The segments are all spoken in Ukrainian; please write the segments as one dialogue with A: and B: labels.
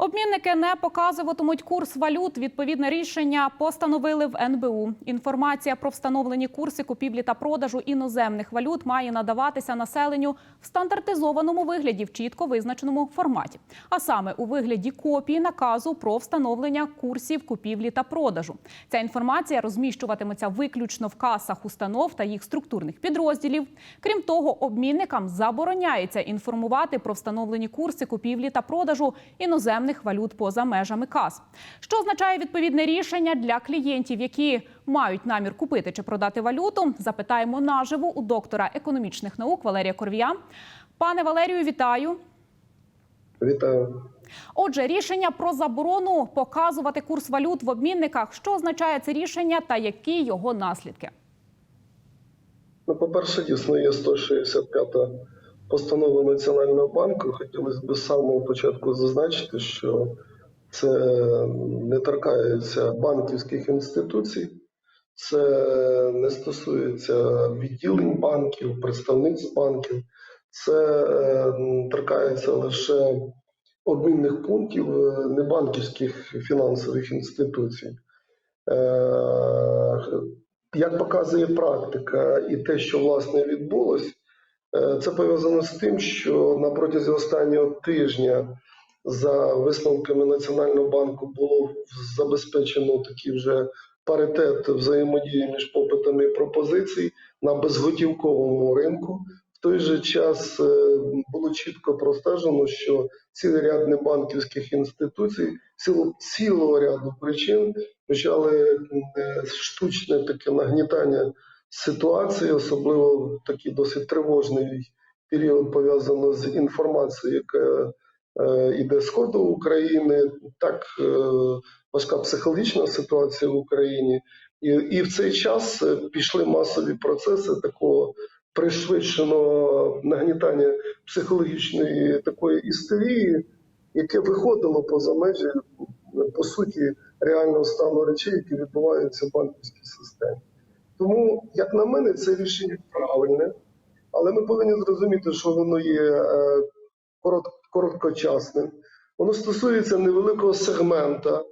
A: Обмінники не показуватимуть курс валют. Відповідне рішення постановили в НБУ. Інформація про встановлені курси купівлі та продажу іноземних валют має надаватися населенню в стандартизованому вигляді в чітко визначеному форматі, а саме у вигляді копії наказу про встановлення курсів купівлі та продажу. Ця інформація розміщуватиметься виключно в касах установ та їх структурних підрозділів. Крім того, обмінникам забороняється інформувати про встановлені курси купівлі та продажу іноземних валют поза межами кас. Що означає відповідне рішення для клієнтів, які мають намір купити чи продати валюту? Запитаємо наживо у доктора економічних наук Валерія Корвія. Пане Валерію, вітаю.
B: Вітаю.
A: Отже, рішення про заборону показувати курс валют в обмінниках. Що означає це рішення та які його наслідки?
B: Ну, по-перше, дійсно є 165-та постанова Національного банку. Хотілося б з самого початку зазначити, що це не торкається банківських інституцій, це не стосується відділень банків, представниць банків, це е, торкається лише обмінних пунктів е, небанківських фінансових інституцій. Е, Як показує практика і те, що власне відбулось, це пов'язано з тим, що на протязі останнього тижня за висновками Національного банку було забезпечено такий вже паритет взаємодії між попитами і пропозицій на безготівковому ринку. В той же час е, було чітко простежено, що цілий ряд небанківських інституцій ціло, цілого ряду причин почали е, штучне таке нагнітання ситуації, особливо в такий досить тривожний період пов'язано з інформацією, яка е, іде з сходу України, так е, важка психологічна ситуація в Україні, і, і в цей час е, пішли масові процеси такого пришвидшеного нагнітання психологічної такої істерії, яке виходило поза межі по суті реального стану речей, які відбуваються в банківській системі. Тому, як на мене, це рішення правильне, але ми повинні зрозуміти, що воно є е, короткочасним. Воно стосується невеликого сегмента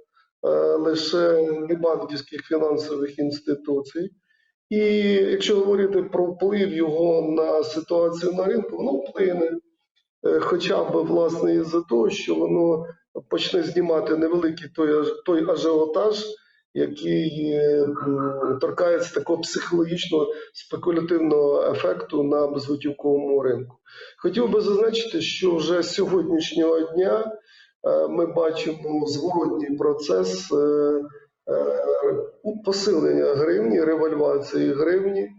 B: е, лише небанківських фінансових інституцій. І якщо говорити про вплив його на ситуацію на ринку, воно вплине. Е, Хоча б власне із-за того, що воно почне знімати невеликий той, той ажіотаж, який е, торкається такого психологічного спекулятивного ефекту на безготівковому ринку. Хотів би зазначити, що вже з сьогоднішнього дня е, ми бачимо зворотній процес е, посилення гривні, ревальвації гривні.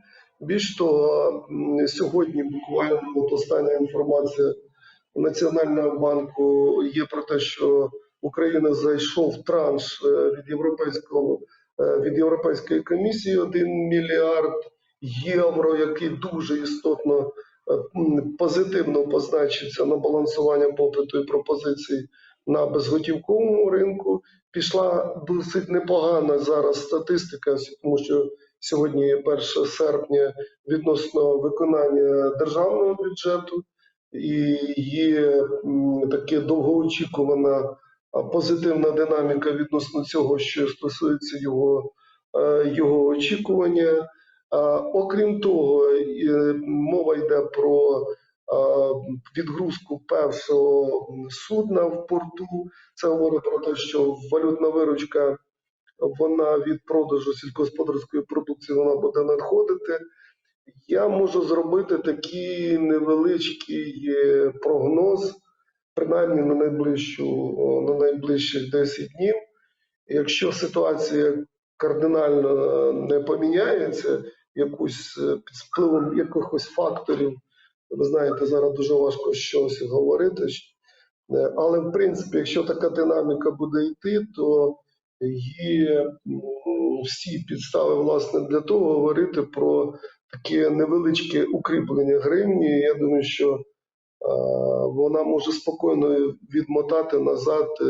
B: Більш того, сьогодні буквально от остання інформація Національного банку є про те, що Україна зайшов транш е, від європейського е, від Європейської комісії 1 мільярд євро, який дуже істотно е, позитивно позначиться на балансування попиту і пропозицій на безготівковому ринку. Пішла досить непогана зараз статистика, тому що сьогодні є 1 серпня відносно виконання державного бюджету і є таке довгоочікувана позитивна динаміка відносно цього, що стосується його, е, його очікування. Окрім того, е, мова йде про відгрузку першого судна в порту. Це говорить про те, що валютна виручка вона від продажу сільськогосподарської продукції вона буде надходити. Я можу зробити такий невеличкий е, прогноз, принаймні на найближчу на найближчих 10 днів. Якщо ситуація кардинально не поміняється, якусь е, під впливом якихось факторів, ви знаєте, зараз дуже важко щось говорити. Е, Але в принципі, якщо така динаміка буде йти, то є всі підстави власне для того говорити про таке невеличке укріплення гривні. Я думаю, що е, вона може спокійно відмотати назад е,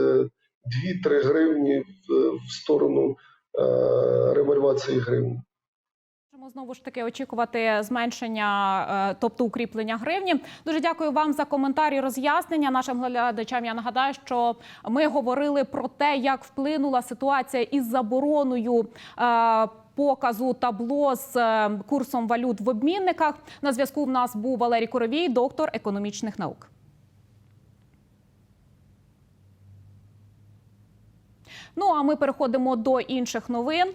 B: 2-3 гривні в, сторону е, револьвації гривні.
A: Знову ж таки очікувати зменшення, е, тобто укріплення гривні. Дуже дякую вам за коментар і роз'яснення. Нашим глядачам я нагадаю, що ми говорили про те, як вплинула ситуація із забороною. Показу табло з е, курсом валют в обмінниках на зв'язку. В нас був Валерій Коровій, доктор економічних наук. Ну а ми переходимо до інших новин.